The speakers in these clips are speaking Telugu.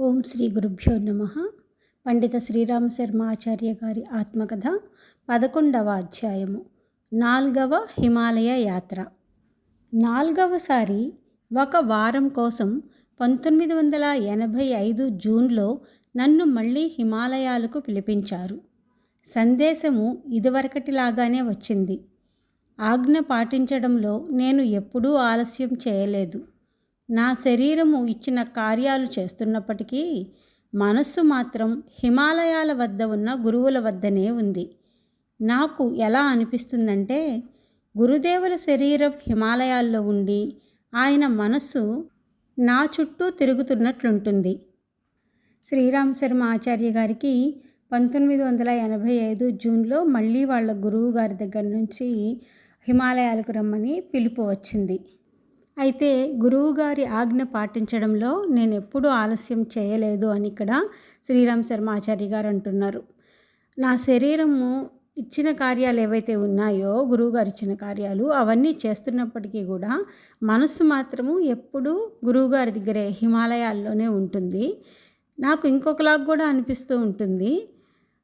ఓం శ్రీ గురుభ్యో నమ. పండిత శ్రీరామ శర్మ ఆచార్య గారి ఆత్మకథ పదకొండవ అధ్యాయము. నాల్గవ హిమాలయ యాత్ర. నాల్గవసారి ఒక వారం కోసం పంతొమ్మిది వందల ఎనభై ఐదు జూన్లో నన్ను మళ్ళీ హిమాలయాలకు పిలిపించారు. సందేశము ఇదివరకటిలాగానే వచ్చింది. ఆజ్ఞ పాటించడంలో నేను ఎప్పుడూ ఆలస్యం చేయలేదు. నా శరీరము ఇచ్చిన కార్యాలు చేస్తున్నప్పటికీ మనస్సు మాత్రం హిమాలయాల వద్ద ఉన్న గురువుల వద్దనే ఉంది. నాకు ఎలా అనిపిస్తుందంటే గురుదేవుల శరీరం హిమాలయాల్లో ఉండి ఆయన మనస్సు నా చుట్టూ తిరుగుతున్నట్లుంటుంది. శ్రీరామ శర్మ ఆచార్య గారికి పంతొమ్మిది వందల ఎనభై ఐదు జూన్లో మళ్ళీ వాళ్ళ గురువు గారి దగ్గర నుంచి హిమాలయాలకు రమ్మని పిలుపు వచ్చింది. అయితే గురువుగారి ఆజ్ఞ పాటించడంలో నేను ఎప్పుడూ ఆలస్యం చేయలేదు అని ఇక్కడ శ్రీరామ్ శర్మ ఆచార్య గారు అంటున్నారు. నా శరీరము ఇచ్చిన కార్యాలు ఏవైతే ఉన్నాయో గురువుగారు ఇచ్చిన కార్యాలు అవన్నీ చేస్తున్నప్పటికీ కూడా మనస్సు మాత్రము ఎప్పుడూ గురువుగారి దగ్గరే హిమాలయాల్లోనే ఉంటుంది. నాకు ఇంకొకలాగా కూడా అనిపిస్తూ ఉంటుంది.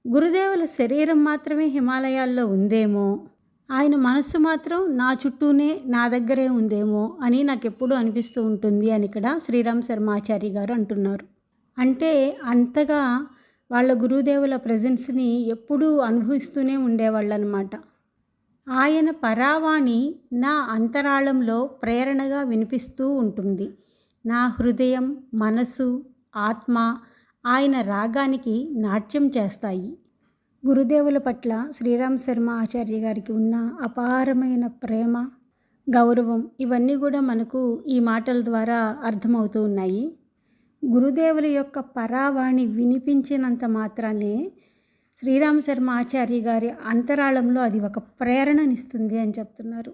గురుదేవుల శరీరం మాత్రమే హిమాలయాల్లో ఉందేమో? ఆయన మనస్సు మాత్రం నా చుట్టూనే నా దగ్గరే ఉందేమో అని నాకు ఎప్పుడూ అనిపిస్తూ ఉంటుంది అని ఇక్కడ శ్రీరామ్ శర్మాచారి గారు అంటున్నారు. అంటే అంతగా వాళ్ళ గురుదేవుల ప్రజెన్స్ని ఎప్పుడూ అనుభవిస్తూనే ఉండేవాళ్ళు అనమాట ఆయన పరావాణి నా అంతరాళంలో ప్రేరణగా వినిపిస్తూ ఉంటుంది. నా హృదయం మనసు ఆత్మ ఆయన రాగానికి నాట్యం చేస్తాయి. గురుదేవుల పట్ల శ్రీరామ్ శర్మ ఆచార్య గారికి ఉన్న అపారమైన ప్రేమ గౌరవం ఇవన్నీ కూడా మనకు ఈ మాటల ద్వారా అర్థమవుతూ ఉన్నాయి. గురుదేవుల యొక్క పరావాణి వినిపించినంత మాత్రానే శ్రీరామ్ శర్మ ఆచార్య గారి అంతరాళంలో అది ఒక ప్రేరణనిస్తుంది అని చెప్తున్నారు.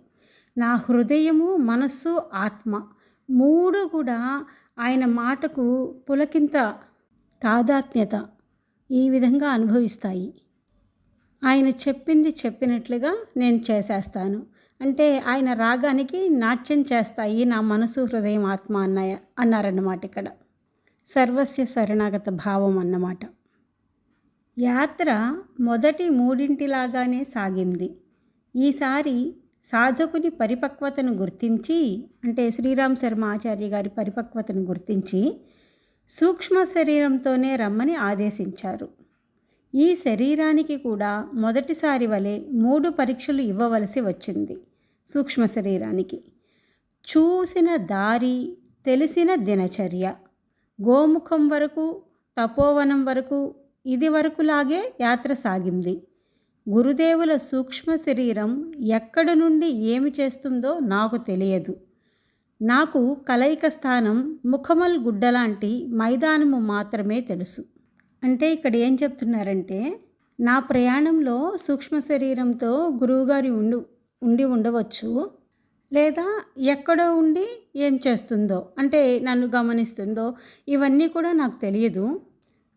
నా హృదయము మనస్సు ఆత్మ మూడు కూడా ఆయన మాటకు పులకింత తాదాత్మ్యత ఈ విధంగా అనుభవిస్తాయి. ఆయన చెప్పింది చెప్పినట్లుగా నేను చేసేస్తాను. అంటే ఆయన రాగానికి నాట్యం చేస్తాయి నా మనసు హృదయం ఆత్మ అన్నాయ అన్నారన్నమాట ఇక్కడ. సర్వస్య శరణాగత భావం అన్నమాట. యాత్ర మొదటి మూడింటిలాగానే సాగింది. ఈసారి సాధకుని పరిపక్వతను గుర్తించి అంటే శ్రీరామ్ శర్మ ఆచార్య గారి పరిపక్వతను గుర్తించి సూక్ష్మ శరీరంతోనే రమ్మని ఆదేశించారు. ఈ శరీరానికి కూడా మొదటిసారి వలె మూడు పరీక్షలు ఇవ్వవలసి వచ్చింది సూక్ష్మ శరీరానికి. చూసిన దారి తెలిసిన దినచర్య. గోముఖం వరకు తపోవనం వరకు ఇది వరకులాగే యాత్ర సాగింది. గురుదేవుల సూక్ష్మ శరీరం ఎక్కడి నుండి ఏమి చేస్తుందో నాకు తెలియదు. నాకు కలయిక స్థానం ముఖమల్ గుడ్డలాంటి మైదానము మాత్రమే తెలుసు. అంటే ఇక్కడ ఏం చెప్తున్నారంటే నా ప్రయాణంలో సూక్ష్మ శరీరంతో గురువుగారి ఉండి ఉండి ఉండవచ్చు లేదా ఎక్కడో ఉండి ఏం చేస్తుందో అంటే నన్ను గమనిస్తుందో ఇవన్నీ కూడా నాకు తెలియదు.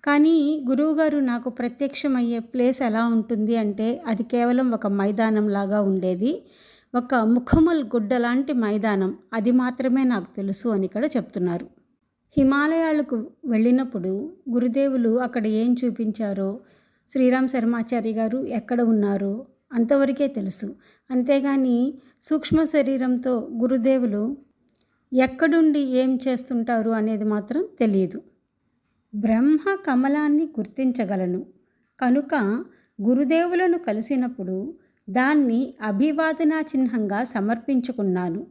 కానీ గురువుగారు నాకు ప్రత్యక్షమయ్యే ప్లేస్ ఎలా ఉంటుంది అంటే అది కేవలం ఒక మైదానం లాగా ఉండేది. ఒక ముఖముల్ గుడ్డ లాంటి మైదానం అది మాత్రమే నాకు తెలుసు అని ఇక్కడ చెప్తున్నారు. హిమాలయాలకు వెళ్ళినప్పుడు గురుదేవులు అక్కడ ఏం చూపించారో శ్రీరామ్ శర్మాచారి గారు ఎక్కడ ఉన్నారో అంతవరకే తెలుసు. అంతేగాని సూక్ష్మ శరీరంతో గురుదేవులు ఎక్కడుండి ఏం చేస్తుంటారు అనేది మాత్రం తెలియదు. బ్రహ్మ కమలాన్ని గుర్తించగలను. కనుక గురుదేవులను కలిసినప్పుడు దాన్ని అభివాదనా చిహ్నంగా సమర్పించుకున్నాను.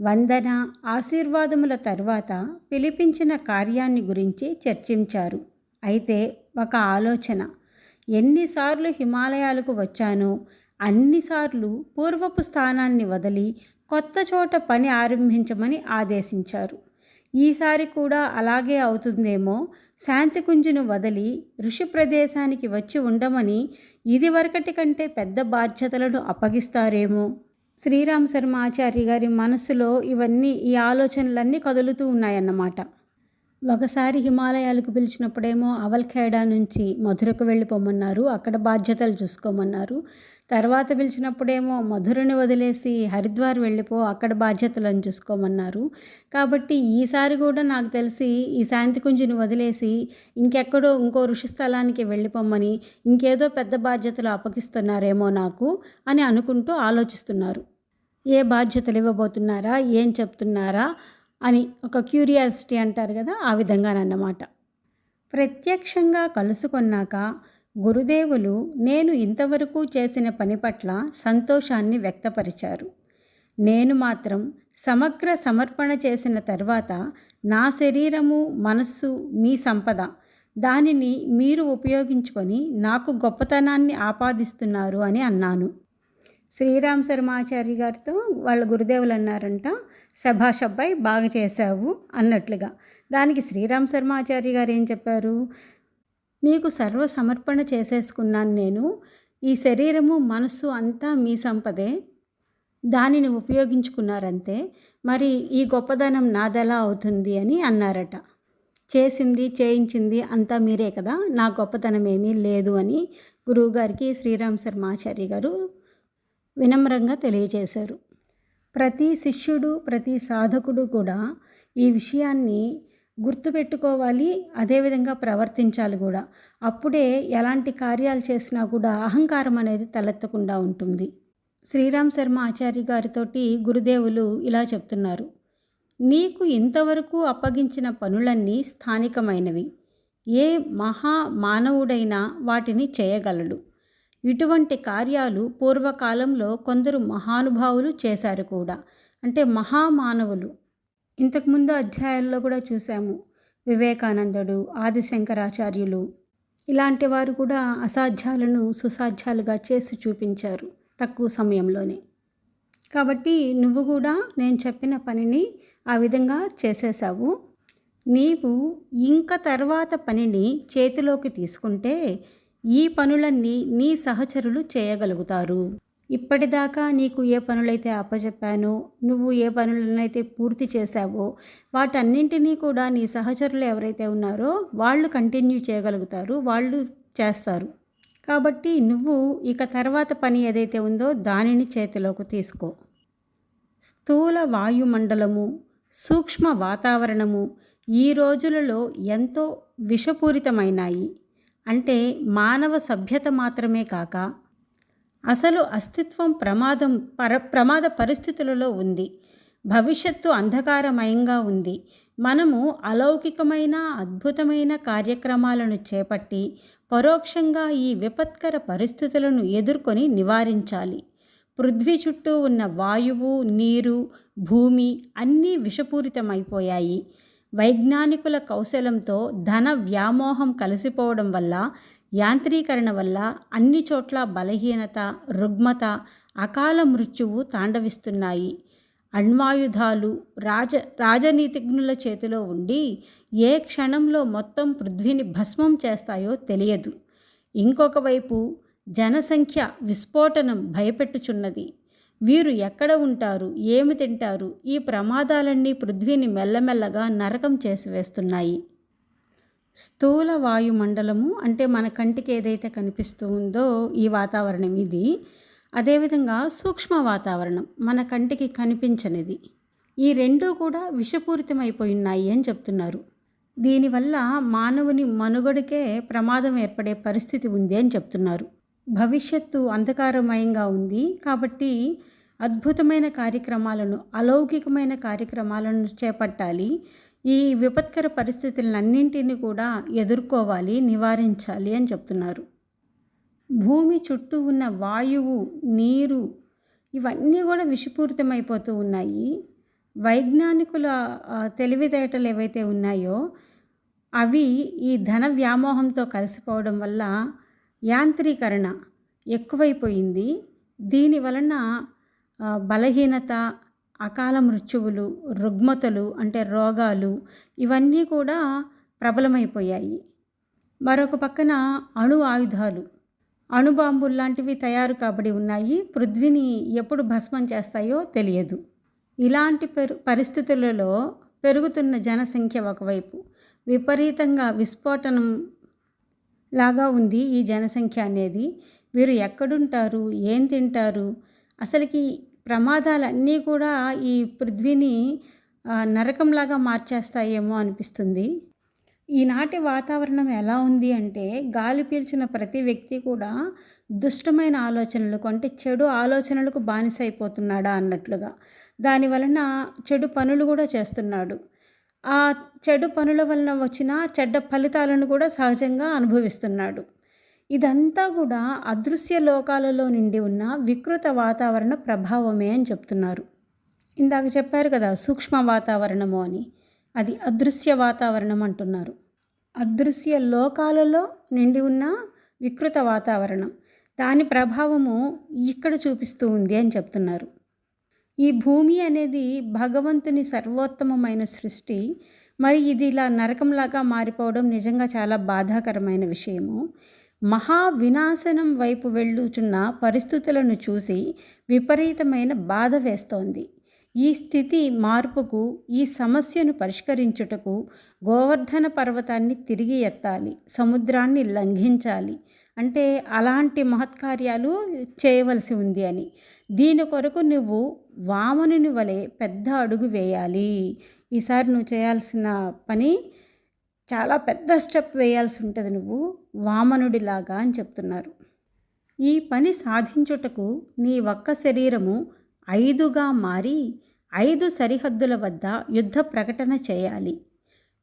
వందన ఆశీర్వాదముల తర్వాత పిలిపించిన కార్యాన్ని గురించి చర్చించారు. అయితే ఒక ఆలోచన ఎన్నిసార్లు హిమాలయాలకు వచ్చానో అన్నిసార్లు పూర్వపు స్థానాన్ని వదిలి కొత్త చోట పని ఆరంభించమని ఆదేశించారు. ఈసారి కూడా అలాగే అవుతుందేమో శాంతికుంజును వదిలి ఋషి ప్రదేశానికి వచ్చి ఉండమని ఇదివరకటి కంటే పెద్ద బాధ్యతలను అప్పగిస్తారేమో. శ్రీరామ్ శర్మ ఆచార్య గారి మనసులో ఇవన్నీ ఈ ఆలోచనలన్నీ కదులుతూ ఉన్నాయన్నమాట. ఒకసారి హిమాలయాలకు పిలిచినప్పుడేమో అవల్ఖేడా నుంచి మధురకు వెళ్ళిపోమన్నారు. అక్కడ బాధ్యతలు చూసుకోమన్నారు. తర్వాత పిలిచినప్పుడేమో మధురని వదిలేసి హరిద్వార్ వెళ్ళిపో అక్కడ బాధ్యతలను చూసుకోమన్నారు. కాబట్టి ఈసారి కూడా నాకు తెలిసి ఈ శాంతికుంజిని వదిలేసి ఇంకెక్కడో ఇంకో ఋషి స్థలానికి వెళ్ళిపోమని ఇంకేదో పెద్ద బాధ్యతలు అప్పగిస్తున్నారేమో నాకు అని అనుకుంటూ ఆలోచిస్తున్నారు. ఏ బాధ్యతలు ఇవ్వబోతున్నారా? ఏం చెప్తున్నారా? అని ఒక క్యూరియాసిటీ అంటారు కదా ఆ విధంగానన్నమాట. ప్రత్యక్షంగా కలుసుకొన్నాక గురుదేవులు నేను ఇంతవరకు చేసిన పని పట్ల సంతోషాన్ని వ్యక్తపరిచారు. నేను మాత్రం సమగ్ర సమర్పణ చేసిన తర్వాత నా శరీరము మనస్సు మీ సంపద దానిని మీరు ఉపయోగించుకొని నాకు గొప్పతనాన్ని ఆపాదిస్తున్నారు అని అన్నాను. శ్రీరామ్ శర్మాచారి గారితో వాళ్ళ గురుదేవులు అన్నారంట సభాష్ అబ్బాయి బాగా చేశావు అన్నట్లుగా. దానికి శ్రీరామ్ శర్మాచారి గారు ఏం చెప్పారు? మీకు సర్వ సమర్పణ చేసేసుకున్నాను నేను. ఈ శరీరము మనస్సు అంతా మీ సంపదే. దానిని ఉపయోగించుకున్నారంతే. మరి ఈ గొప్పదనం నాదెలా అవుతుంది అని అన్నారట. చేసింది చేయించింది అంతా మీరే కదా. నా గొప్పతనం ఏమీ లేదు అని గురువుగారికి శ్రీరామ్ శర్మాచారి గారు వినమ్రంగా తెలియజేశారు. ప్రతి శిష్యుడు ప్రతి సాధకుడు కూడా ఈ విషయాన్ని గుర్తుపెట్టుకోవాలి అదేవిధంగా ప్రవర్తించాలి కూడా. అప్పుడే ఎలాంటి కార్యాలు చేసినా కూడా అహంకారం అనేది తలెత్తకుండా ఉంటుంది. శ్రీరామ్ శర్మ ఆచార్య గారితోటి గురుదేవులు ఇలా చెప్తున్నారు. నీకు ఇంతవరకు అప్పగించిన పనులన్నీ స్థానికమైనవి. ఏ మహా మానవుడైనా వాటిని చేయగలడు. ఇటువంటి కార్యాలు పూర్వకాలంలో కొందరు మహానుభావులు చేశారు కూడా. అంటే మహామానవులు. ఇంతకుముందు అధ్యాయాల్లో కూడా చూసాము. వివేకానందుడు ఆదిశంకరాచార్యులు. ఇలాంటి వారు కూడా అసాధ్యాలను సుసాధ్యాలుగా చేసి చూపించారు తక్కువ సమయంలోనే. కాబట్టి నువ్వు కూడా నేను చెప్పిన పనిని ఆ విధంగా చేసేసావు నీవు ఇంక తర్వాత పనిని చేతిలోకి తీసుకుంటే ఈ పనులన్నీ నీ సహచరులు చేయగలుగుతారు. ఇప్పటిదాకా నీకు ఏ పనులైతే అప్పచెప్పానో నువ్వు ఏ పనులనైతే పూర్తి చేశావో వాటన్నింటినీ కూడా నీ సహచరులు ఎవరైతే ఉన్నారో వాళ్ళు కంటిన్యూ చేయగలుగుతారు వాళ్ళు చేస్తారు. కాబట్టి నువ్వు ఇక తర్వాత పని ఏదైతే ఉందో దానిని చేతిలోకి తీసుకో. స్థూల వాయుమండలము సూక్ష్మ వాతావరణము ఈ రోజులలో ఎంతో విషపూరితమైనాయి. అంటే మానవ సభ్యత మాత్రమే కాక అసలు అస్తిత్వం ప్రమాదం పర ప్రమాద పరిస్థితులలో ఉంది. భవిష్యత్తు అంధకారమయంగా ఉంది. మనము అలౌకికమైన అద్భుతమైన కార్యక్రమాలను చేపట్టి పరోక్షంగా ఈ విపత్కర పరిస్థితులను ఎదుర్కొని నివారించాలి. పృథ్వీ చుట్టూ ఉన్న వాయువు నీరు భూమి అన్నీ విషపూరితమైపోయాయి. వైజ్ఞానికుల కౌశలంతో ధన వ్యామోహం కలిసిపోవడం వల్ల యాంత్రీకరణ వల్ల అన్ని చోట్ల బలహీనత రుగ్మత అకాల మృత్యువు తాండవిస్తున్నాయి. అణ్వాయుధాలు రాజ రాజనీతిజ్ఞుల చేతిలో ఉండి ఏ క్షణంలో మొత్తం పృథ్వీని భస్మం చేస్తాయో తెలియదు. ఇంకొక వైపు జనసంఖ్య విస్ఫోటనం భయపెట్టుచున్నది. వీరు ఎక్కడ ఉంటారు? ఏమి తింటారు? ఈ ప్రమాదాలన్నీ పృథ్వీని మెల్లమెల్లగా నరకం చేసి వేస్తున్నాయి. స్థూల వాయుమండలము అంటే మన కంటికి ఏదైతే కనిపిస్తూ ఉందో ఈ వాతావరణం ఇది. అదేవిధంగా సూక్ష్మ వాతావరణం మన కంటికి కనిపించనిది. ఈ రెండూ కూడా విషపూరితమైపోయి ఉన్నాయి అని చెప్తున్నారు. దీనివల్ల మానవుని మనుగడకే ప్రమాదం ఏర్పడే పరిస్థితి ఉంది అని చెప్తున్నారు. భవిష్యత్తు అంధకారమయంగా ఉంది. కాబట్టి అద్భుతమైన కార్యక్రమాలను అలౌకికమైన కార్యక్రమాలను చేపట్టాలి. ఈ విపత్కర పరిస్థితులన్నింటినీ కూడా ఎదుర్కోవాలి నివారించాలి అని చెప్తున్నారు. భూమి చుట్టూ ఉన్న వాయువు నీరు ఇవన్నీ కూడా విషపూరితమైపోతూ ఉన్నాయి. వైజ్ఞానికుల తెలివితేటలు ఏవైతే ఉన్నాయో అవి ఈ ధన వ్యామోహంతో కలిసిపోవడం వల్ల యాంత్రీకరణ ఎక్కువైపోయింది. దీని వలన బలహీనత అకాల మృత్యువులు రుగ్మతలు అంటే రోగాలు ఇవన్నీ కూడా ప్రబలమైపోయాయి. మరొక పక్కన అణు ఆయుధాలు. అణుబాంబులు లాంటివి తయారు కాబడి ఉన్నాయి. పృథ్వీని ఎప్పుడు భస్మం చేస్తాయో తెలియదు. ఇలాంటి పెరు పరిస్థితులలో పెరుగుతున్న జనసంఖ్య ఒకవైపు విపరీతంగా విస్ఫోటనం లాగా ఉంది ఈ జనసంఖ్య అనేది. వీరు ఎక్కడుంటారు? ఏం తింటారు? అసలుకి ప్రమాదాలన్నీ కూడా ఈ పృథ్వీని నరకంలాగా మార్చేస్తాయేమో అనిపిస్తుంది. ఈనాటి వాతావరణం ఎలా ఉంది అంటే గాలి పీల్చిన ప్రతి వ్యక్తి కూడా దుష్టమైన ఆలోచనలకు అంటే చెడు ఆలోచనలకు బానిసైపోతున్నాడా అన్నట్లుగా. దాని వలన చెడు పనులు కూడా చేస్తున్నాడు. ఆ చెడు పనుల వలన వచ్చిన చెడ్డ ఫలితాలను కూడా సహజంగా అనుభవిస్తున్నాడు. ఇదంతా కూడా అదృశ్య లోకాలలో నిండి ఉన్న వికృత వాతావరణ ప్రభావమే అని చెప్తున్నారు. ఇందాక చెప్పారు కదా సూక్ష్మ వాతావరణము అని. అది అదృశ్య వాతావరణం అంటున్నారు. అదృశ్య లోకాలలో నిండి ఉన్న వికృత వాతావరణం. దాని ప్రభావము ఇక్కడ చూపిస్తూ ఉంది అని చెప్తున్నారు. ఈ భూమి అనేది భగవంతుని సర్వోత్తమమైన సృష్టి. మరి ఇది ఇలా నరకంలాగా మారిపోవడం నిజంగా చాలా బాధాకరమైన విషయము. మహా వినాశనం వైపు వెళ్ళుచున్న పరిస్థితులను చూసి విపరీతమైన బాధ వేస్తోంది. ఈ స్థితి మార్పుకు ఈ సమస్యను పరిష్కరించుటకు గోవర్ధన పర్వతాన్ని తిరిగి ఎత్తాలి సముద్రాన్ని లంఘించాలి అంటే అలాంటి మహత్కార్యాలు చేయవలసి ఉంది అని. దీని కొరకు నువ్వు వామనుని వలె పెద్ద అడుగు వేయాలి. ఈసారి నువ్వు చేయాల్సిన పని చాలా పెద్ద స్టెప్ వేయాల్సి ఉంటుంది నువ్వు వామనుడిలాగా అని చెప్తున్నారు. ఈ పని సాధించుటకు నీ ఒక్క శరీరము ఐదుగా మారి ఐదు సరిహద్దుల వద్ద యుద్ధ ప్రకటన చేయాలి.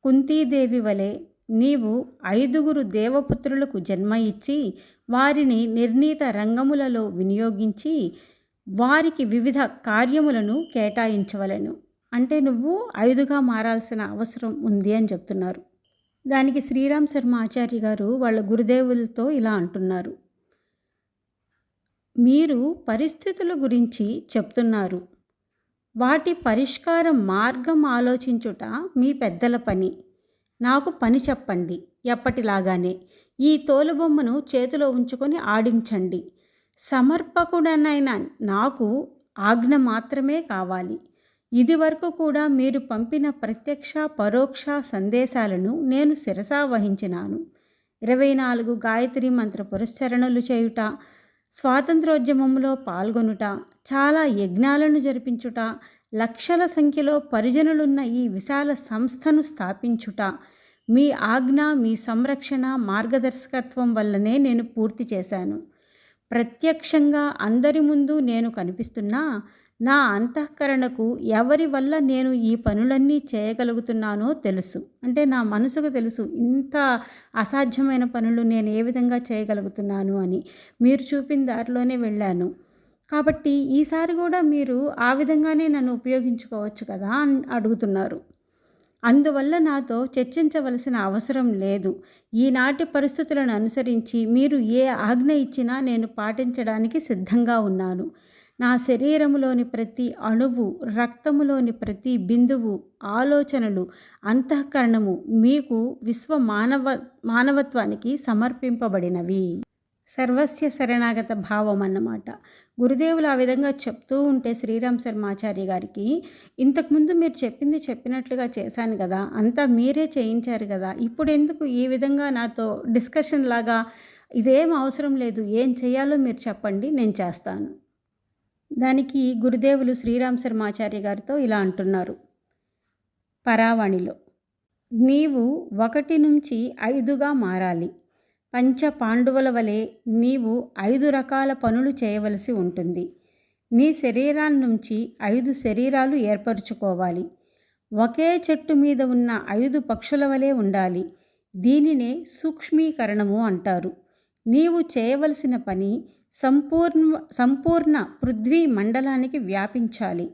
కుంతీదేవి వలె నీవు ఐదుగురు దేవపుత్రులకు జన్మ ఇచ్చి వారిని నిర్ణీత రంగములలో వినియోగించి వారికి వివిధ కార్యములను కేటాయించవలను. అంటే నువ్వు ఐదుగా మారాల్సిన అవసరం ఉంది అని చెప్తున్నారు. దానికి శ్రీరామ్ శర్మ ఆచార్య గారు వాళ్ళ గురుదేవులతో ఇలా అంటున్నారు. మీరు పరిస్థితుల గురించి చెప్తున్నారు. వాటి పరిష్కార మార్గం ఆలోచించుట మీ పెద్దల పని. నాకు పని చెప్పండి ఎప్పటిలాగానే. ఈ తోలుబొమ్మను చేతిలో ఉంచుకొని ఆడించండి. సమర్పకుడనైన నాకు ఆజ్ఞ మాత్రమే కావాలి. ఇదివరకు కూడా మీరు పంపిన ప్రత్యక్ష పరోక్ష సందేశాలను నేను శిరసా వహించినాను. ఇరవై నాలుగు గాయత్రి మంత్ర పురస్చరణలు చేయుట స్వాతంత్రోద్యమంలో పాల్గొనుట చాలా యజ్ఞాలను జరిపించుట లక్షల సంఖ్యలో పరిజనులున్న ఈ విశాల సంస్థను స్థాపించుట మీ ఆజ్ఞ మీ సంరక్షణ మార్గదర్శకత్వం వల్లనే నేను పూర్తి చేశాను. ప్రత్యక్షంగా అందరి ముందు నేను కనిపిస్తున్నా నా అంతఃకరణకు ఎవరి వల్ల నేను ఈ పనులన్నీ చేయగలుగుతున్నానో తెలుసు. అంటే నా మనసుకు తెలుసు ఇంత అసాధ్యమైన పనులు నేను ఏ విధంగా చేయగలుగుతున్నాను అని. మీరు చూపిన దారిలోనే వెళ్ళాను. కాబట్టి ఈసారి కూడా మీరు ఆ విధంగానే నన్ను ఉపయోగించుకోవచ్చు కదా అని అడుగుతున్నారు. అందువల్ల నాతో చర్చించవలసిన అవసరం లేదు. ఈనాటి పరిస్థితులను అనుసరించి మీరు ఏ ఆజ్ఞ ఇచ్చినా నేను పాటించడానికి సిద్ధంగా ఉన్నాను. నా శరీరములోని ప్రతి అణువు రక్తములోని ప్రతి బిందువు ఆలోచనలు అంతఃకరణము మీకు విశ్వ మానవ మానవత్వానికి సమర్పింపబడినవి. సర్వస్య శరణాగత భావం అన్నమాట. గురుదేవులు ఆ విధంగా చెప్తూ ఉంటే శ్రీరామ్ శర్మాచార్య గారికి ఇంతకుముందు మీరు చెప్పింది చెప్పినట్లుగా చేశాను కదా అంతా మీరే చేయించారు కదా ఇప్పుడు ఎందుకు ఈ విధంగా నాతో డిస్కషన్ లాగా ఇదేం అవసరం లేదు ఏం చేయాలో మీరు చెప్పండి నేను చేస్తాను. దానికి గురుదేవులు శ్రీరామ్ శర్మాచార్య గారితో ఇలా అంటున్నారు. పరావాణిలో నీవు ఒకటి నుంచి ఐదుగా మారాలి. పంచ పాండవుల వలె నీవు ఐదు రకాల పనులు చేయవలసి ఉంటుంది. నీ శరీరాల నుంచి ఐదు శరీరాలు ఏర్పరచుకోవాలి. ఒకే చెట్టు మీద ఉన్న ఐదు పక్షుల వలె ఉండాలి. దీనినే సూక్ష్మీకరణము అంటారు. నీవు చేయవలసిన పని సంపూర్ణ సంపూర్ణ పృథ్వీ మండలానికి వ్యాపించాలి.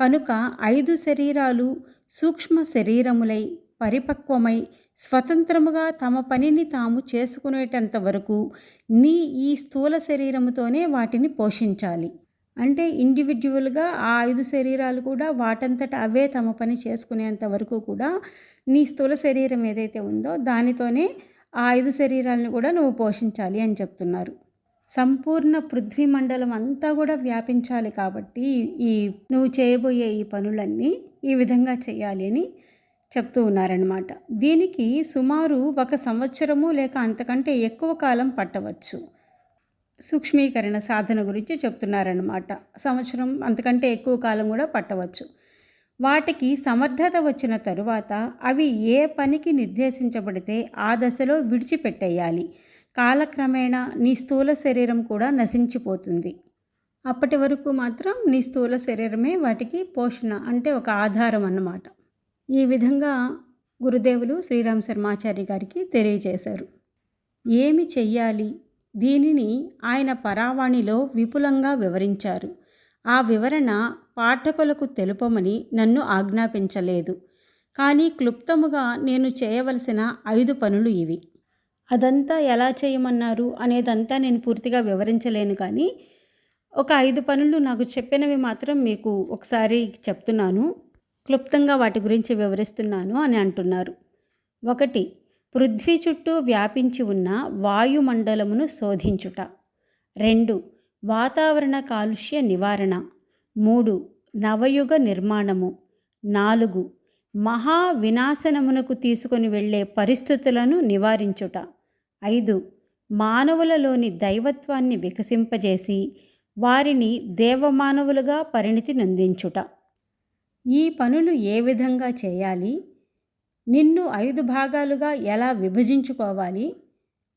కనుక ఐదు శరీరాలు సూక్ష్మ శరీరములై పరిపక్వమై స్వతంత్రముగా తమ పనిని తాము చేసుకునేటంత వరకు నీ ఈ స్థూల శరీరముతోనే వాటిని పోషించాలి. అంటే ఇండివిజువల్గా ఆ ఐదు శరీరాలు కూడా వాటంతట అవే తమ పని చేసుకునేంత వరకు కూడా నీ స్థూల శరీరం ఏదైతే ఉందో దానితోనే ఆ ఐదు శరీరాలను కూడా నువ్వు పోషించాలి అని చెప్తున్నారు. సంపూర్ణ పృథ్వీ మండలం అంతా కూడా వ్యాపించాలి కాబట్టి ఈ నువ్వు చేయబోయే ఈ పనులన్నీ ఈ విధంగా చేయాలి అని చెప్తూ ఉన్నారన్నమాట. దీనికి సుమారు ఒక సంవత్సరము లేక అంతకంటే ఎక్కువ కాలం పట్టవచ్చు. సూక్ష్మీకరణ సాధన గురించి చెప్తున్నారన్నమాట. సంవత్సరం అంతకంటే ఎక్కువ కాలం కూడా పట్టవచ్చు. వాటికి సమర్థత వచ్చిన తరువాత అవి ఏ పనికి నిర్దేశించబడితే ఆ దశలో విడిచిపెట్టేయాలి. కాలక్రమేణా నీ స్థూల శరీరం కూడా నశించిపోతుంది. అప్పటి వరకు మాత్రం నీ స్థూల శరీరమే వాటికి పోషణ అంటే ఒక ఆధారం అన్నమాట. ఈ విధంగా గురుదేవులు శ్రీరామ్ శర్మాచారి గారికి తెలియజేశారు. ఏమి చెయ్యాలి? దీనిని ఆయన పరావాణిలో విపులంగా వివరించారు. ఆ వివరణ పాఠకులకు తెలుపమని నన్ను ఆజ్ఞాపించలేదు. కానీ క్లుప్తముగా నేను చేయవలసిన ఐదు పనులు ఇవి. అదంతా ఎలా చేయమన్నారు అనేదంతా నేను పూర్తిగా వివరించలేను కానీ ఒక ఐదు పనులు నాకు చెప్పినవి మాత్రం మీకు ఒకసారి చెప్తున్నాను. క్లుప్తంగా వాటి గురించి వివరిస్తున్నాను అని అంటున్నారు. ఒకటి పృథ్వీ చుట్టూ వ్యాపించి ఉన్న వాయుమండలమును శోధించుట. రెండు వాతావరణ కాలుష్య నివారణ. మూడు నవయుగ నిర్మాణము. నాలుగు మహా వినాశనమునకు తీసుకొని వెళ్ళే పరిస్థితులను నివారించుట. ఐదు మానవులలోని దైవత్వాన్ని వికసింపజేసి వారిని దేవమానవులుగా పరిణితి నొందించుట. ఈ పనులు ఏ విధంగా చేయాలి? నిన్ను ఐదు భాగాలుగా ఎలా విభజించుకోవాలి?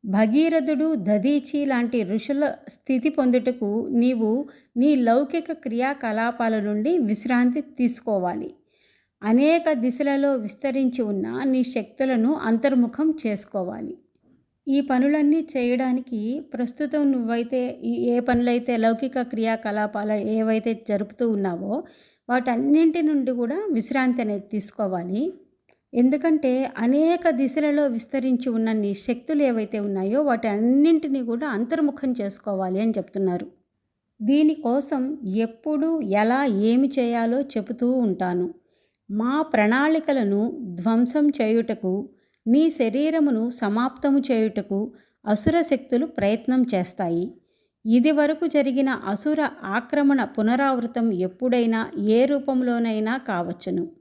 భగీరథుడు దదీచి లాంటి ఋషుల స్థితి పొందుటకు నీవు నీ లౌకిక క్రియాకలాపాల నుండి విశ్రాంతి తీసుకోవాలి. అనేక దిశలలో విస్తరించి ఉన్న నీ శక్తులను అంతర్ముఖం చేసుకోవాలి. ఈ పనులన్నీ చేయడానికి ప్రస్తుతం నువ్వైతే ఏ పనులైతే లౌకిక క్రియాకలాపాలు ఏవైతే జరుపుతూ ఉన్నావో వాటన్నింటి నుండి కూడా విశ్రాంతి అనేది తీసుకోవాలి. ఎందుకంటే అనేక దిశలలో విస్తరించి ఉన్న నీ శక్తులు ఏవైతే ఉన్నాయో వాటి అన్నింటినీ కూడా అంతర్ముఖం చేసుకోవాలి అని చెప్తున్నారు. దీనికోసం ఎప్పుడు ఎలా ఏమి చేయాలో చెబుతూ ఉంటాను. మా ప్రణాళికలను ధ్వంసం చేయుటకు నీ శరీరమును సమాప్తము చేయుటకు అసుర శక్తులు ప్రయత్నం చేస్తాయి. ఇది వరకు జరిగిన అసుర ఆక్రమణ పునరావృతం ఎప్పుడైనా ఏ రూపంలోనైనా కావచ్చును.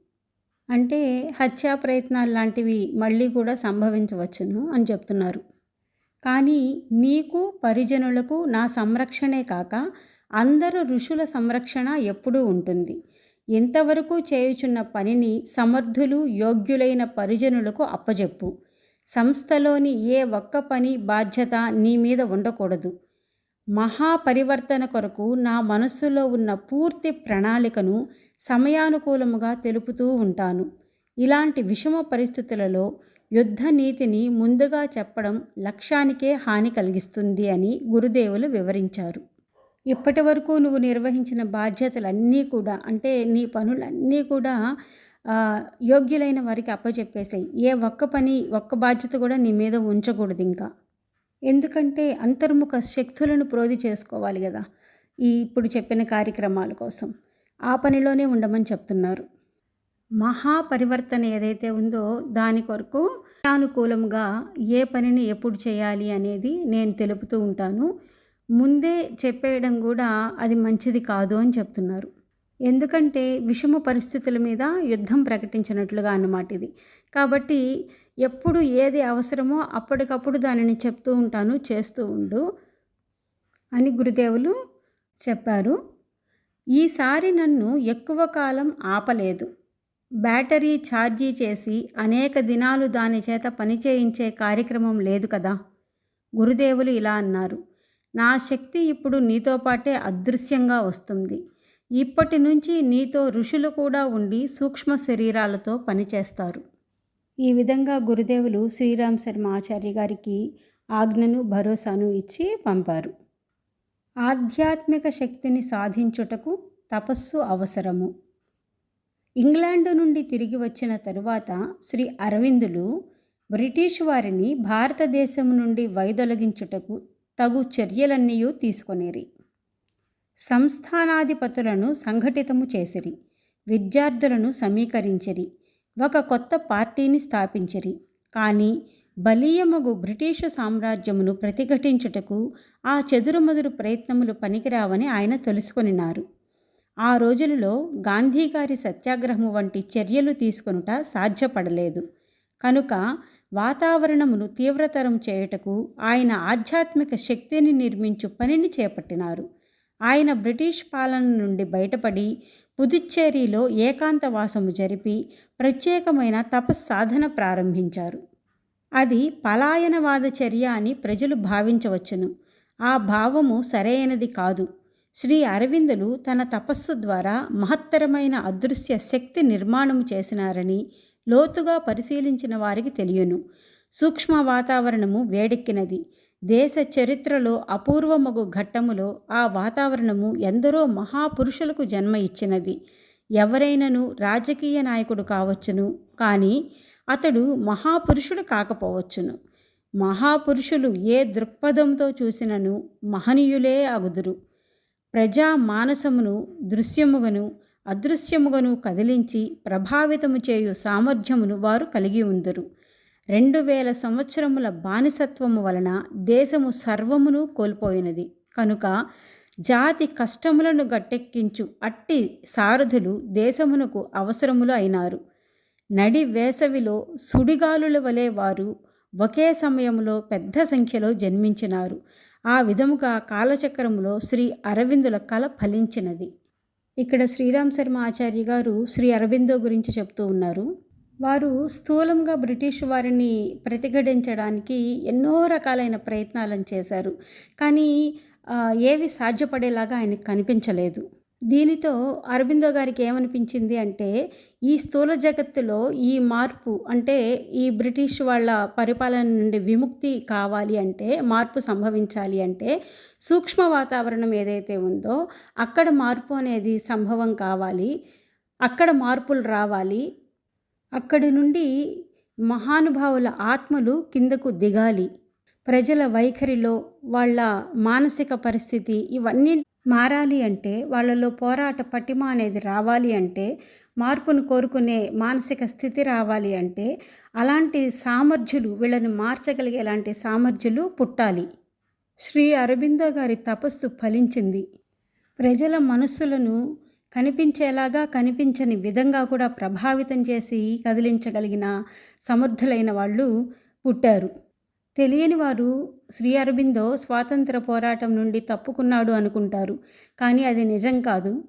అంటే హత్యా ప్రయత్నాలు లాంటివి మళ్ళీ కూడా సంభవించవచ్చును అని చెప్తున్నారు. కానీ నీకు పరిజనులకు నా సంరక్షణే కాక అందరు ఋషుల సంరక్షణ ఎప్పుడూ ఉంటుంది. ఇంతవరకు చేయుచున్న పనిని సమర్థులు యోగ్యులైన పరిజనులకు అప్పజెప్పు. సంస్థలోని ఏ ఒక్క పని బాధ్యత నీ మీద ఉండకూడదు. మహాపరివర్తన కొరకు నా మనస్సులో ఉన్న పూర్తి ప్రణాళికను సమయానుకూలముగా తెలుపుతూ ఉంటాను. ఇలాంటి విషమ పరిస్థితులలో యుద్ధ నీతిని ముందుగా చెప్పడం లక్ష్యానికే హాని కలిగిస్తుంది అని గురుదేవులు వివరించారు. ఇప్పటి వరకు నువ్వు నిర్వహించిన బాధ్యతలన్నీ కూడా అంటే నీ పనులన్నీ కూడా యోగ్యులైన వారికి అప్పచెప్పేసాయి ఏ ఒక్క పని ఒక్క బాధ్యత కూడా నీ మీద ఉంచకూడదు ఇంకా. ఎందుకంటే అంతర్ముఖ శక్తులను ప్రోధి చేసుకోవాలి కదా ఈ ఇప్పుడు చెప్పిన కార్యక్రమాల కోసం. ఆ పనిలోనే ఉండమని చెప్తున్నారు. మహాపరివర్తన ఏదైతే ఉందో దాని కొరకు అనుకూలంగా ఏ పనిని ఎప్పుడు చేయాలి అనేది నేను తెలుపుతూ ఉంటాను. ముందే చెప్పేయడం కూడా అది మంచిది కాదు అని చెప్తున్నారు. ఎందుకంటే విషమ పరిస్థితుల మీద యుద్ధం ప్రకటించినట్లుగా అన్నమాట ఇది. కాబట్టి ఎప్పుడు ఏది అవసరమో అప్పటికప్పుడు దానిని చెప్తూ ఉంటాను చేస్తూ ఉండు అని గురుదేవులు చెప్పారు. ఈసారి నన్ను ఎక్కువ కాలం ఆపలేదు. బ్యాటరీ ఛార్జీ చేసి అనేక దినాలు దాని చేత పనిచేయించే కార్యక్రమం లేదు కదా? గురుదేవులు ఇలా అన్నారు. నా శక్తి ఇప్పుడు నీతో పాటే అదృశ్యంగా వస్తుంది. ఇప్పటి నుంచి నీతో ఋషులు కూడా ఉండి సూక్ష్మ శరీరాలతో పనిచేస్తారు ఈ విధంగా గురుదేవులు శ్రీరామ్ శర్మ ఆచార్య గారికి ఆజ్ఞను భరోసాను ఇచ్చి పంపారు. ఆధ్యాత్మిక శక్తిని సాధించుటకు తపస్సు అవసరము. ఇంగ్లాండు నుండి తిరిగి వచ్చిన తరువాత శ్రీ అరవిందులు బ్రిటిష్ వారిని భారతదేశం నుండి వైదొలగించుటకు తగు చర్యలన్నీ తీసుకొనేరి. సంస్థానాధిపతులను సంఘటితము చేసిరి. విద్యార్థులను సమీకరించిరి. ఒక కొత్త పార్టీని స్థాపించిరి. కానీ బలీయమగు బ్రిటిషు సామ్రాజ్యమును ప్రతిఘటించుటకు ఆ చెదురుమదురు ప్రయత్నములు పనికిరావని ఆయన తెలుసుకొనినారు. ఆ రోజులలో గాంధీగారి సత్యాగ్రహము వంటి చర్యలు తీసుకొనుట సాధ్యపడలేదు. కనుక వాతావరణమును తీవ్రతరం చేయుటకు ఆయన ఆధ్యాత్మిక శక్తిని నిర్మించు పనిని చేపట్టినారు. ఆయన బ్రిటిష్ పాలన నుండి బయటపడి పుదుచ్చేరిలో ఏకాంతవాసము జరిపి ప్రత్యేకమైన తపస్సాధన ప్రారంభించారు. అది పలాయనవాద చర్య అని ప్రజలు భావించవచ్చును. ఆ భావము సరైనది కాదు. శ్రీ అరవిందులు తన తపస్సు ద్వారా మహత్తరమైన అదృశ్య శక్తి నిర్మాణము చేసినారని లోతుగా పరిశీలించిన వారికి తెలియను. సూక్ష్మ వాతావరణము వేడెక్కినది. దేశ చరిత్రలో అపూర్వమగు ఘట్టములో ఆ వాతావరణము ఎందరో మహాపురుషులకు జన్మ ఇచ్చినది. ఎవరైనను రాజకీయ నాయకుడు కావచ్చును కానీ అతడు మహాపురుషుడు కాకపోవచ్చును. మహాపురుషులు ఏ దృక్పథంతో చూసినను మహనీయులే అగుదురు. ప్రజా మానసమును దృశ్యముగను అదృశ్యముగను కదిలించి ప్రభావితము చేయు సామర్థ్యమును వారు కలిగి ఉందరు. రెండు వేల సంవత్సరముల బానిసత్వము వలన దేశము సర్వమును కోల్పోయినది. కనుక జాతి కష్టములను గట్టెక్కించు అట్టి సారథులు దేశమునకు అవసరములు అయినారు. నడి వేసవిలో సుడిగాలుల వలె వారు ఒకే సమయంలో పెద్ద సంఖ్యలో జన్మించినారు. ఆ విధముగా కాలచక్రములో శ్రీ అరవిందుల కళ ఫలించినది. ఇక్కడ శ్రీరామ్ శర్మ ఆచార్య గారు శ్రీ అరవిందో గురించి చెప్తూ ఉన్నారు. వారు స్థూలంగా బ్రిటిష్ వారిని ప్రతిఘటించడానికి ఎన్నో రకాలైన ప్రయత్నాలను చేశారు. కానీ ఏవి సాధ్యపడేలాగా ఆయనకు కనిపించలేదు. దీనితో అరబిందో గారికి ఏమనిపించింది అంటే ఈ స్థూల జగత్తులో ఈ మార్పు అంటే ఈ బ్రిటిష్ వాళ్ళ పరిపాలన నుండి విముక్తి కావాలి అంటే మార్పు సంభవించాలి అంటే సూక్ష్మ వాతావరణం ఏదైతే ఉందో అక్కడ మార్పు అనేది సంభవం కావాలి. అక్కడ మార్పులు రావాలి. అక్కడి నుండి మహానుభావుల ఆత్మలు కిందకు దిగాలి. ప్రజల వైఖరిలో వాళ్ళ మానసిక పరిస్థితి ఇవన్నీ మారాలి అంటే వాళ్ళలో పోరాట పటిమ అనేది రావాలి అంటే మార్పును కోరుకునే మానసిక స్థితి రావాలి అంటే అలాంటి సామర్థ్యులు వీళ్ళని మార్చగలిగేలాంటి సామర్థ్యులు పుట్టాలి. శ్రీ అరబిందో గారి తపస్సు ఫలించింది. ప్రజల మనస్సులను కనిపించేలాగా కనిపించని విధంగా కూడా ప్రభావితం చేసి కదిలించగలిగిన సమర్థులైన వాళ్ళు పుట్టారు. తెలియని వారు శ్రీ అరబిందో స్వాతంత్ర పోరాటం నుండి తప్పుకున్నాడు అనుకుంటారు. కానీ అది నిజం కాదు.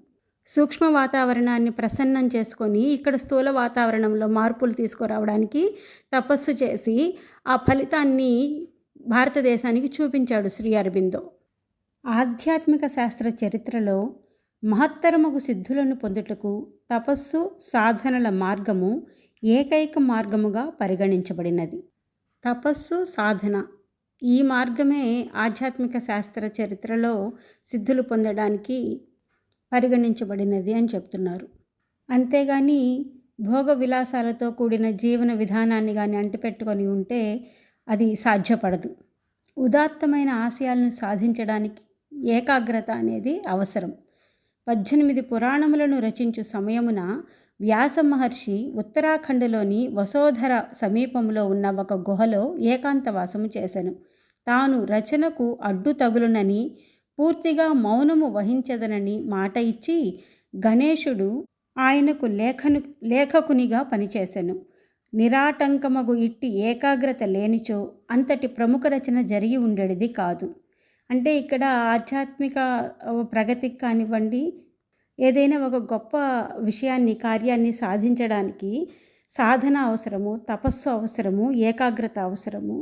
సూక్ష్మ వాతావరణాన్ని ప్రసన్నం చేసుకొని ఇక్కడ స్థూల వాతావరణంలో మార్పులు తీసుకురావడానికి తపస్సు చేసి ఆ ఫలితాన్ని భారతదేశానికి చూపించాడు శ్రీ అరబిందో. ఆధ్యాత్మిక శాస్త్ర చరిత్రలో మహత్తరముగు సిద్ధులను పొందుటకు తపస్సు సాధనల మార్గము ఏకైక మార్గముగా పరిగణించబడినది. తపస్సు సాధన ఈ మార్గమే ఆధ్యాత్మిక శాస్త్ర చరిత్రలో సిద్ధులు పొందడానికి పరిగణించబడినది అని చెప్తున్నారు. అంతేగాని భోగ విలాసాలతో కూడిన జీవన విధానాన్ని కానీ అంటిపెట్టుకొని ఉంటే అది సాధ్యపడదు. ఉదాత్తమైన ఆశయాలను సాధించడానికి ఏకాగ్రత అనేది అవసరం. పద్దెనిమిది పురాణములను రచించు సమయమున వ్యాస మహర్షి ఉత్తరాఖండ్లోని వసోధర సమీపంలో ఉన్న ఒక గుహలో ఏకాంతవాసము చేశాను తాను రచనకు అడ్డు తగులునని పూర్తిగా మౌనము వహించదనని మాట ఇచ్చి గణేశుడు ఆయనకు లేఖను లేఖకునిగా పనిచేశాను నిరాటంకమగు ఇట్టి ఏకాగ్రత లేనిచో అంతటి ప్రముఖ రచన జరిగి ఉండేది కాదు. అంటే ఇక్కడ ఆధ్యాత్మిక ప్రగతికి కానివ్వండి ఏదైనా ఒక గొప్ప విషయాన్ని కార్యాన్ని సాధించడానికి సాధన అవసరము తపస్సు అవసరము ఏకాగ్రత అవసరము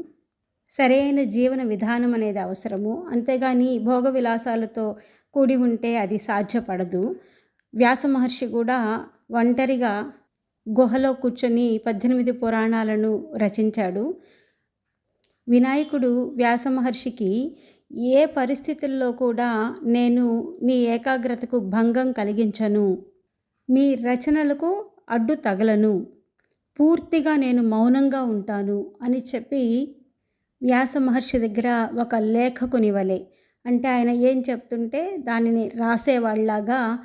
సరైన జీవన విధానం అనేది అవసరము. అంతేగాని భోగ విలాసాలతో కూడి ఉంటే అది సాధ్యపడదు. వ్యాస మహర్షి కూడా ఒంటరిగా గుహలో కూర్చొని పద్దెనిమిది పురాణాలను రచించాడు. వినాయకుడు వ్యాస మహర్షికి ఏ పరిస్థితుల్లో కూడా నేను నీ ఏకాగ్రతకు భంగం కలిగించను. మీ రచనలకు అడ్డు తగలను. పూర్తిగా నేను మౌనంగా ఉంటాను అని చెప్పి వ్యాస మహర్షి దగ్గర ఒక లేఖకుని వలె అంటే ఆయన ఏం చెప్తుంటే దానిని రాసేవాళ్ళలాగా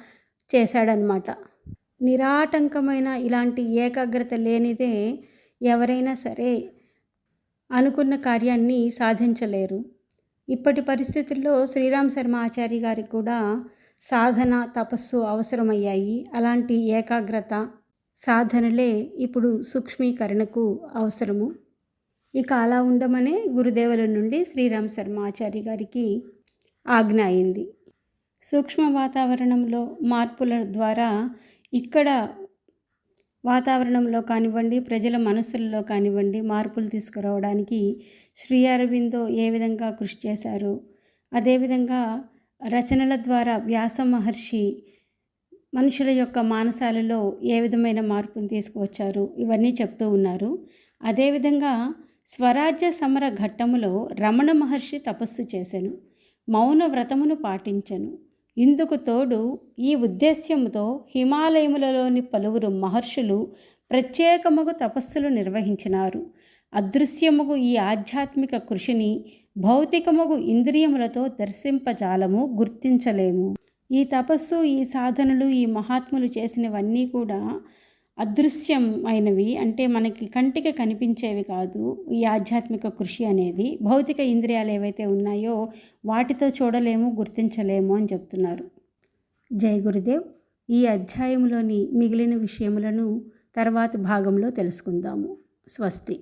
చేశాడనమాట. నిరాటంకమైన ఇలాంటి ఏకాగ్రత లేనిదే ఎవరైనా సరే అనుకున్న కార్యాన్ని సాధించలేరు. ఇప్పటి పరిస్థితుల్లో శ్రీరామ్ శర్మ ఆచార్య గారికి కూడా సాధన తపస్సు అవసరమయ్యాయి. అలాంటి ఏకాగ్రత సాధనలే ఇప్పుడు సూక్ష్మీకరణకు అవసరము. ఇక అలా ఉండమనే గురుదేవుల నుండి శ్రీరామ్ శర్మ ఆచార్య గారికి ఆజ్ఞ అయింది. సూక్ష్మ వాతావరణంలో మార్పుల ద్వారా ఇక్కడ వాతావరణంలో కానివ్వండి ప్రజల మనసుల్లో కానివ్వండి మార్పులు తీసుకురావడానికి శ్రీ అరవిందో ఏ విధంగా కృషి చేశారు? అదేవిధంగా రచనల ద్వారా వ్యాస మహర్షి మనుషుల యొక్క మానసాలలో ఏ విధమైన మార్పును తీసుకువచ్చారు? ఇవన్నీ చెప్తూ ఉన్నారు. అదేవిధంగా స్వరాజ్య సమర ఘట్టములో రమణ మహర్షి తపస్సు చేశాను మౌన వ్రతమును పాటించను. ఇందుకు తోడు ఈ ఉద్దేశ్యముతో హిమాలయములలోని పలువురు మహర్షులు ప్రత్యేకముగు తపస్సులు నిర్వహించినారు. అదృశ్యముగు ఈ ఆధ్యాత్మిక కృషిని భౌతికముగు ఇంద్రియములతో దర్శింపజాలము గుర్తించలేము. ఈ తపస్సు ఈ సాధనలు ఈ మహాత్ములు చేసినవన్నీ కూడా అదృశ్యమైనవి అంటే మనకి కంటికి కనిపించేవి కాదు. ఈ ఆధ్యాత్మిక కృషి అనేది భౌతిక ఇంద్రియాలు ఏవైతే ఉన్నాయో వాటితో చూడలేము గుర్తించలేము అని చెప్తున్నారు. జై గురుదేవ్. ఈ అధ్యాయంలోని మిగిలిన విషయములను తర్వాత భాగంలో తెలుసుకుందాము. స్వస్తి.